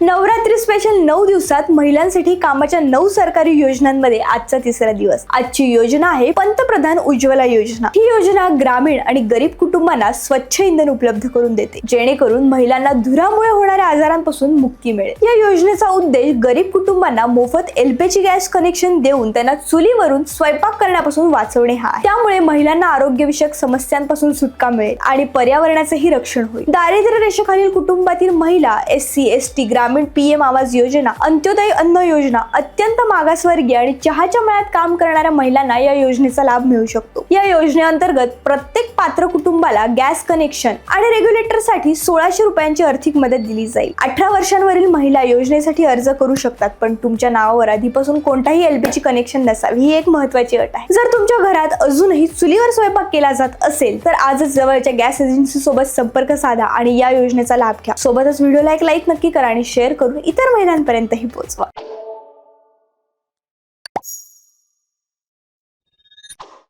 Navratri special नऊ दिवसात महिलांसाठी कामाच्या नऊ सरकारी योजनांमध्ये आजचा तिसरा दिवस. आजची योजना आहे पंतप्रधान उज्ज्वला योजना. ही योजना ग्रामीण आणि गरीब कुटुंबांना स्वच्छ इंधन उपलब्ध करून देते. जेणेकरून महिलांना धुरामुळे होणाऱ्या आजारांपासून मुक्ती मिळेल. या योजनेचा उद्देश गरीब कुटुंबांना मोफत एलपीजी गॅस कनेक्शन देऊन त्यांना चुलीवरून स्वयंपाक करण्यापासून वाचवणे हा त्यामुळे महिलांना आरोग्यविषयक समस्यांपासून सुटका मिळेल आणि पर्यावरणाचेही रक्षण होईल. दारिद्र्य रेषेखालील कुटुंबातील महिला एस सी एस टी ग्रामीण ग्रामीण पीएम आवास योजना अंत्योदय अन्न योजना अत्यंत मागासवर्गीय आणि चहाच्या मळ्यात काम करणाऱ्या महिलांना या योजनेचा लाभ मिळू शकतो. या योजनेअंतर्गत प्रत्येक पात्र कुटुंबाला गॅस कनेक्शन आणि रेग्युलेटरसाठी सोळाशे रुपयांची आर्थिक मदत दिली जाईल. अठरा वर्षांवरील महिला योजनेसाठी अर्ज करू शकतात पण तुमच्या नावावर आधीपासून कोणताही एलपीजी कनेक्शन नसावी ही एक महत्वाची अट आहे. जर तुमच्या घरात अजूनही चुलीवर स्वयंपाक केला जात असेल तर आजच जवळच्या गॅस एजन्सी सोबत संपर्क साधा आणि या योजनेचा लाभ घ्या. सोबतच व्हिडिओला एक लाईक नक्की करा आणि शेअर करून इतर महिलांपर्यंतही पोहोचवा